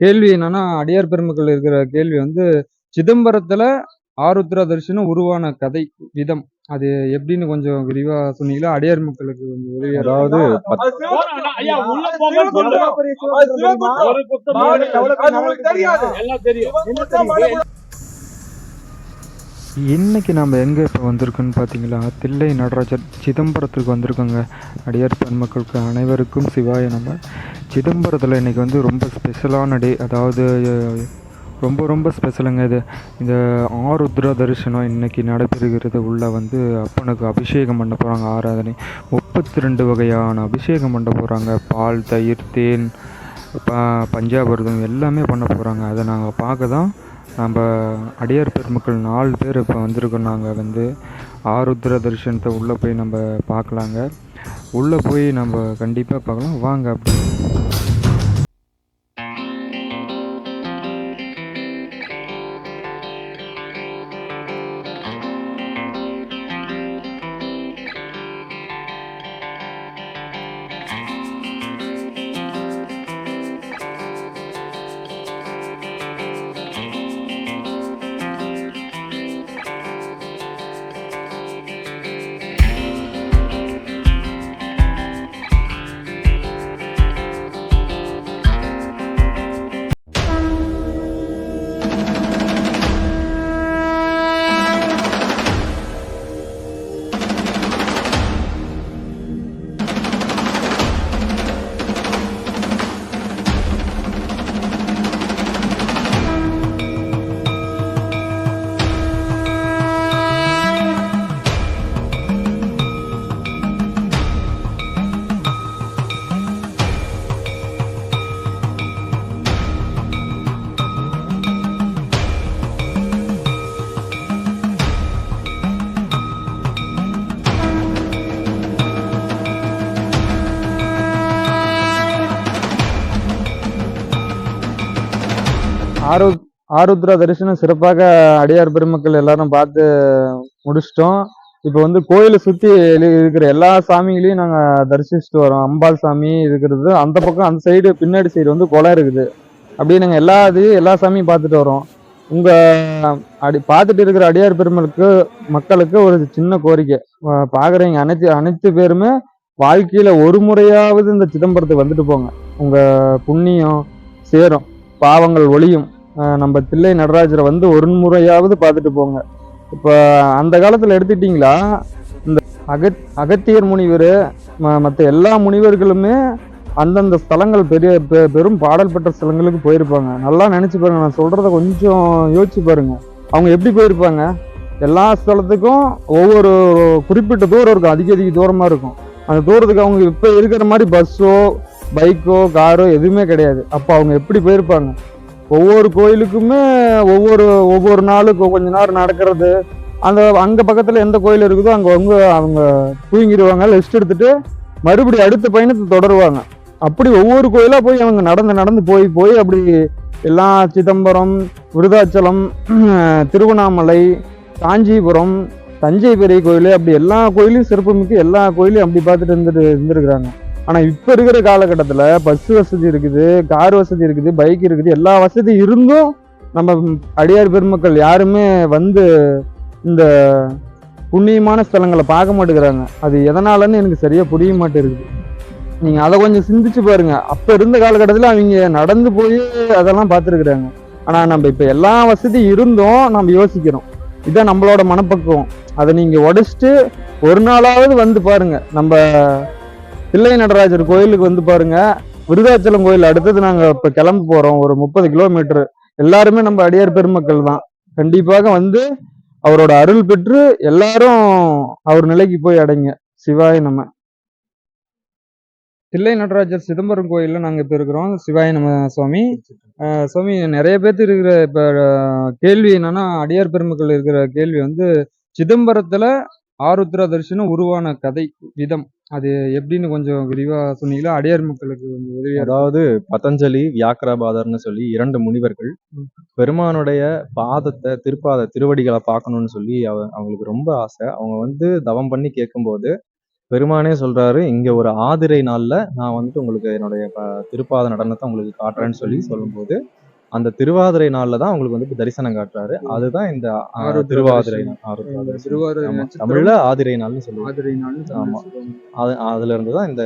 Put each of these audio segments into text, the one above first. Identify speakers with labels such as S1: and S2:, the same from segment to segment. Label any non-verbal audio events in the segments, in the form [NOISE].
S1: கேள்வி என்னன்னா அடியார் பெருமக்கள் இருக்கிற கேள்வி வந்து சிதம்பரத்துல ஆருத்ரா தரிசனம் உருவான கதை விதம். அது எப்படின்னு கொஞ்சம் விரிவா சொன்னீங்களா? அடியார் மக்களுக்கு கொஞ்சம் இருக்கும்.
S2: அதாவது
S3: தெரியாது.
S4: இன்றைக்கி நம்ம எங்கே இப்போ வந்திருக்கோன்னு பார்த்தீங்களா தில்லை நடராஜர் சிதம்பரத்துக்கு வந்திருக்கோங்க. அடியார் பெண்மக்களுக்கு அனைவருக்கும் சிவாய நம்ம சிதம்பரத்தில் இன்றைக்கி வந்து ரொம்ப ஸ்பெஷலான டே அதாவது ரொம்ப ரொம்ப ஸ்பெஷலுங்க இது. இந்த ஆருத்ரா தரிசனம் இன்றைக்கி நடைபெறுகிறது. உள்ள வந்து அப்பனுக்கு அபிஷேகம் பண்ண போகிறாங்க ஆராதனை. முப்பத்தி ரெண்டு வகையான அபிஷேகம் பண்ண போகிறாங்க பால் தயிர் தேன் ப பஞ்சாபிரதம் எல்லாமே பண்ண போகிறாங்க அதை நாங்கள் பார்க்க தான் நம்ம அடியார் பெருமக்கள் நாலு பேர் இப்போ வந்திருக்கோம். நாங்கள் வந்து ஆருத்ர தரிசனத்தை உள்ளே போய் நம்ம பார்க்கலாங்க. உள்ளே போய் நம்ம கண்டிப்பாக பார்க்கலாம். வாங்க அப்படி.
S1: ஆரு ஆருத்ரா தரிசனம் சிறப்பாக அடியார் பெருமக்கள் எல்லாரும் பார்த்து முடிச்சிட்டோம். இப்போ வந்து கோயிலை சுற்றி இருக்கிற எல்லா சாமிகளையும் நாங்கள் தரிசிச்சுட்டு வரோம். அம்பாள் சாமி இருக்கிறது அந்த பக்கம் அந்த சைடு பின்னாடி சைடு வந்து குளம் இருக்குது. அப்படியே நாங்கள் எல்லா இதையும் எல்லா சாமியும் பார்த்துட்டு வரோம். உங்கள் அடி பார்த்துட்டு இருக்கிற அடியார் பெருமளுக்கு மக்களுக்கு ஒரு சின்ன கோரிக்கை. பார்க்குறவங்க அனைத்து அனைத்து பேருமே வாழ்க்கையில் ஒரு முறையாவது இந்த சிதம்பரத்துக்கு வந்துட்டு போங்க. உங்கள் புண்ணியம் சேரும். பாவங்கள் ஒளியும் நம்ம தில்லை நடராஜரை வந்து ஒரு முறையாவது பார்த்துட்டு போங்க. இப்போ அந்த காலத்தில் எடுத்துட்டிங்களா? இந்த அகத் அகத்தியர் முனிவர் மற்ற எல்லா முனிவர்களுமே அந்தந்த ஸ்தலங்கள் பெரிய பெ- பெரும் பாடல் பெற்ற ஸ்தலங்களுக்கு போயிருப்பாங்க. நல்லா நினச்சி பாருங்க நான் சொல்கிறத கொஞ்சம் யோசிச்சு பாருங்க. அவங்க எப்படி போயிருப்பாங்க? எல்லா ஸ்தலத்துக்கும் ஒவ்வொரு குறிப்பிட்ட தூரம் இருக்கும். அதிக அதிக தூரமாக இருக்கும். அந்த தூரத்துக்கு அவங்க இப்போ இருக்கிற மாதிரி பஸ்ஸோ பைக்கோ காரோ எதுவுமே கிடையாது. அப்போ அவங்க எப்படி போயிருப்பாங்க? ஒவ்வொரு கோயிலுக்குமே ஒவ்வொரு ஒவ்வொரு நாளுக்கு கொஞ்ச நேரம் நடக்கிறது. அந்த அங்கே பக்கத்தில் எந்த கோயில் இருக்குதோ அங்கே அவங்க அவங்க தூங்கிடுவாங்க. ரெஸ்ட் எடுத்துட்டு மறுபடியும் அடுத்த பயணத்தை தொடருவாங்க. அப்படி ஒவ்வொரு கோயிலாக போய் அவங்க நடந்து நடந்து போய் போய் அப்படி எல்லா சிதம்பரம் விருதாச்சலம் [CLEARS THROAT] திருவண்ணாமலை காஞ்சிபுரம் தஞ்சை பெரிய கோயில் அப்படி எல்லா கோயிலையும் சிறப்புமிக்க எல்லா கோயிலையும் அப்படி பார்த்துட்டு இருந்துட்டு இருந்திருக்கிறாங்க. ஆனால் இப்போ இருக்கிற காலகட்டத்தில் பஸ் வசதி இருக்குது கார் வசதி இருக்குது பைக் இருக்குது எல்லா வசதி இருந்தும் நம்ம அடியார் பெருமக்கள் யாருமே வந்து இந்த புண்ணியமான ஸ்தலங்களை பார்க்க மாட்டேங்கிறாங்க. அது எதனாலன்னு எனக்கு சரியாக புரிய மாட்டேங்குது. நீங்கள் அதை கொஞ்சம் சிந்திச்சு பாருங்க. அப்போ இருந்த காலகட்டத்தில் அவங்க நடந்து போய் அதெல்லாம் பார்த்துருக்குறாங்க. ஆனால் நம்ம இப்போ எல்லா வசதி இருந்தும் நம்ம யோசிக்கிறோம். இதான் நம்மளோட மனப்பக்குவம். அதை நீங்கள் உடச்சிட்டு ஒரு நாளாவது வந்து பாருங்க. நம்ம தில்லை நடராஜர் கோயிலுக்கு வந்து பாருங்க. விருதாச்சலம் கோயில் அடுத்தது நாங்க இப்ப கிளம்ப போறோம். ஒரு முப்பது கிலோமீட்டர். எல்லாருமே நம்ம அடியார் பெருமக்கள் தான். கண்டிப்பாக வந்து அவரோட அருள் பெற்று எல்லாரும் அவர் நிலைக்கு போய் அடைங்க. சிவாய நம்ம தில்லை நடராஜர் சிதம்பரம் கோயில்ல நாங்க இப்ப இருக்கிறோம். சிவாய நம்ம சுவாமி. சுவாமி நிறைய பேர்த்து இருக்கிற இப்ப கேள்வி என்னன்னா அடியார் பெருமக்கள் இருக்கிற கேள்வி வந்து சிதம்பரத்துல ஆருத்ரா தரிசனம் உருவான கதை விதம். அது எப்படின்னு கொஞ்சம் விரிவா சொன்னீங்களா அடியார் மக்களுக்கு கொஞ்சம் உதவியா இருக்கும்.
S2: அதாவது பதஞ்சலி வியாக்கிரபாதர்னு சொல்லி இரண்டு முனிவர்கள். பெருமானுடைய பாதத்தை திருப்பாத திருவடிகளை பார்க்கணும்னு சொல்லி அவ அவங்களுக்கு ரொம்ப ஆசை அவங்க வந்து தவம் பண்ணி கேட்கும்போது பெருமானே சொல்றாரு இங்க ஒரு ஆதிரை நாள்ல நான் வந்துட்டு உங்களுக்கு என்னுடைய திருப்பாத நடனத்தை உங்களுக்கு காட்டுறேன்னு சொல்லி சொல்லும்போது அந்த திருவாதிரை நாள்ல தான் உங்களுக்கு வந்துட்டு தரிசனம் காட்டுறாரு. அதுதான் இந்த திருவாதிரை. நாள்.
S1: நட்சத்திரம்
S2: தமிழ்ல ஆதிரை நாள்னு சொல்லுவாங்க.
S1: ஆதிரை தமிழ்ல
S2: ஆமா. அது அதுல இருந்து தான் இந்த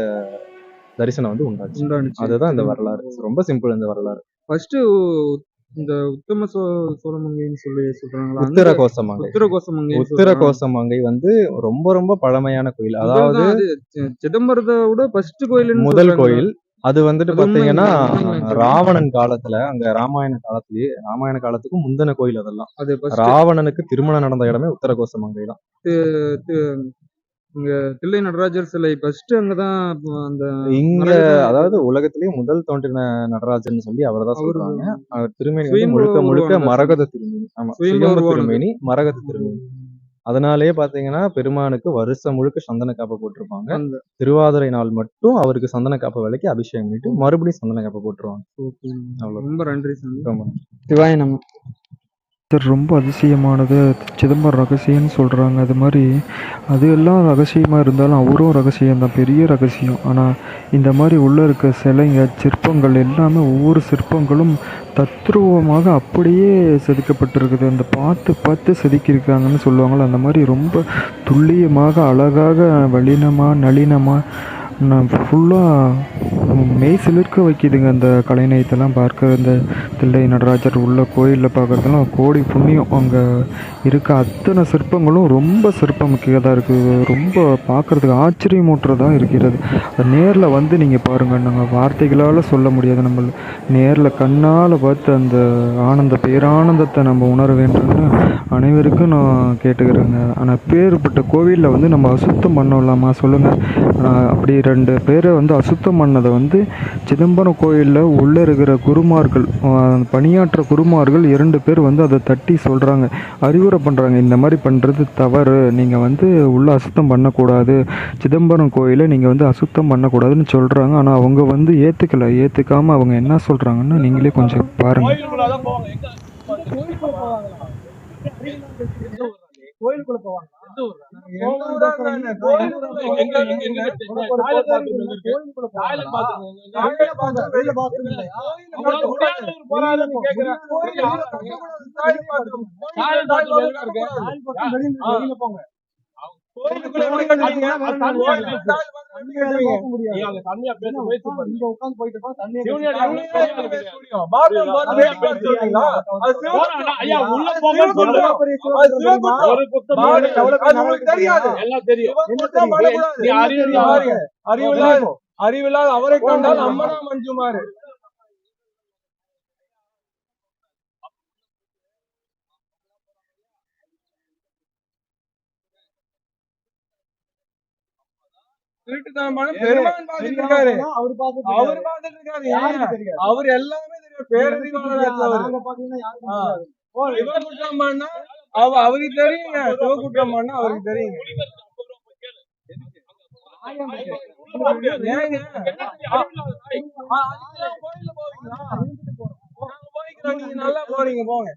S2: தரிசனம் வந்து உண்டாச்சு. அதுதான் இந்த வரலாறு. ரொம்ப சிம்பிள் இந்த வரலாறு.
S1: ஃபர்ஸ்ட் இந்த உத்தம சோ சோழமங்கைன்னு சொல்லி சொல்றாங்களா? அந்த
S2: உத்திர கோசமங்கை
S1: உத்திர கோசமங்கை
S2: உத்திர கோசமங்கை வந்து ரொம்ப ரொம்ப பழமையான கோயில். அதாவது
S1: சிதம்பரத்தை விட ஃபர்ஸ்ட் கோயில்
S2: முதல் கோயில் அது வந்துட்டு? பாத்தீங்கன்னா? ராவணன் காலத்துல அங்க ராமாயண காலத்திலேயே ராமாயண காலத்துக்கும் முந்தின கோயில் அதெல்லாம்
S1: அது first
S2: ராவணனுக்கு திருமணம் நடந்த இடமே உத்தர கோசமங்கை தான்
S1: இங்க தில்லை நடராஜர் சிலை ஃபர்ஸ்ட் அங்கதான் அந்த
S2: இங்க அதாவது உலகத்திலேயே முதல் தோன்றின நடராஜன் சொல்லி அவர்தான்
S1: அவரு
S2: சொல்றாங்க அவர் திருமேனி வந்து முழுக்க முழுக்க
S1: உருவானது.
S2: மரகத திருமேனி ஆமா
S1: சுயம்பு
S2: சுயம்பு
S1: உருவானது.
S2: திருமேனி மரகத திருமேனி அதனாலேயே பாத்தீங்கன்னா பெருமானுக்கு வருஷம் முழுக்க சந்தன காப்பை போட்டிருப்பாங்க. திருவாதிரை நாள் மட்டும் அவருக்கு சந்தன காப்பை விலைக்கு அபிஷேகம் பண்ணிட்டு மறுபடியும் சந்தன காப்பை போட்டுருவாங்க.
S1: ரொம்ப நன்றி சிவாய நம்ம
S4: சார் ரொம்ப அதிசயமானது. சிதம்பரம் ரகசியம்னு சொல்கிறாங்க அது மாதிரி அது எல்லாம் ரகசியமாக இருந்தாலும் அவரும் ரகசியம் தான். பெரிய ரகசியம். ஆனால் இந்த மாதிரி உள்ளே இருக்க சிலைங்க சிற்பங்கள் எல்லாமே ஒவ்வொரு சிற்பங்களும் தத்ரூபமாக அப்படியே செதுக்கப்பட்டிருக்குது. அந்த பார்த்து பார்த்து செதுக்கியிருக்காங்கன்னு சொல்லுவாங்கள்ல அந்த மாதிரி ரொம்ப துல்லியமாக அழகாக வலினமாக நளினமாக நான் ஃபுல்லாக மெய் சிலிர்க்க வைக்கிதுங்க அந்த கலைநயத்தெல்லாம் பார்க்க. இந்த தில்லை நடராஜர் உள்ள கோயிலில் பார்க்குறதுலாம் கோடி புண்ணியம் அங்கே. இருக்க. அத்தனை சிற்பங்களும் ரொம்ப சிற்பமிக்கதாக இருக்குது ரொம்ப பார்க்குறதுக்கு ஆச்சரியமூட்டுறதாக இருக்கிறது. அது நேரில் வந்து நீங்கள் பாருங்கள் நாங்கள் வார்த்தைகளால் சொல்ல முடியாது. நம்ம நேரில் கண்ணால் பார்த்து அந்த ஆனந்த பேரானந்தத்தை நம்ம உணர வேண்டும்னு அனைவருக்கும் நான் கேட்டுக்கிறேங்க. ஆனால் பேர்பட்ட கோவிலில் வந்து நம்ம அசுத்தம் பண்ணலாமா? சொல்லுங்கள் அப்படி ரெண்டு பேரை வந்து அசுத்தம் பண்ணதை வந்து சிதம்பரம் கோயிலில் உள்ளே இருக்கிற குருமார்கள் பணியாற்ற குருமார்கள் இரண்டு பேர் வந்து அதை தட்டி சொல்கிறாங்க அறிவுரை பண்ணுறாங்க இந்த மாதிரி பண்ணுறது தவறு. நீங்கள் வந்து உள்ள அசுத்தம் பண்ணக்கூடாது. சிதம்பரம் கோயிலை நீங்கள் வந்து அசுத்தம் பண்ணக்கூடாதுன்னு சொல்கிறாங்க ஆனால் அவங்க வந்து ஏற்றுக்கல ஏற்றுக்காமல் அவங்க என்ன சொல்கிறாங்கன்னு நீங்களே கொஞ்சம் பாருங்கள்
S5: கோயிலுக்குள்ள போவாங்க வெளியில போங்க தெரியாது? எல்லாம் தெரியும். அறிவில்லாத அவரை கண்டால் அம்மனா மஞ்சுமாறு. திருட்டுத்தனமான பெருமான் பார்த்துட்டு இருக்காரு அவர் பார்த்துட்டு இருக்காரு அவர் எல்லாமே தெரியும் பேரறிவாளர் அவர் பண்ணா அவ அவருக்கு தெரியுங்க சிவகுற்றம் பண்ணா அவருக்கு தெரியுங்க நல்லா போறீங்க போங்க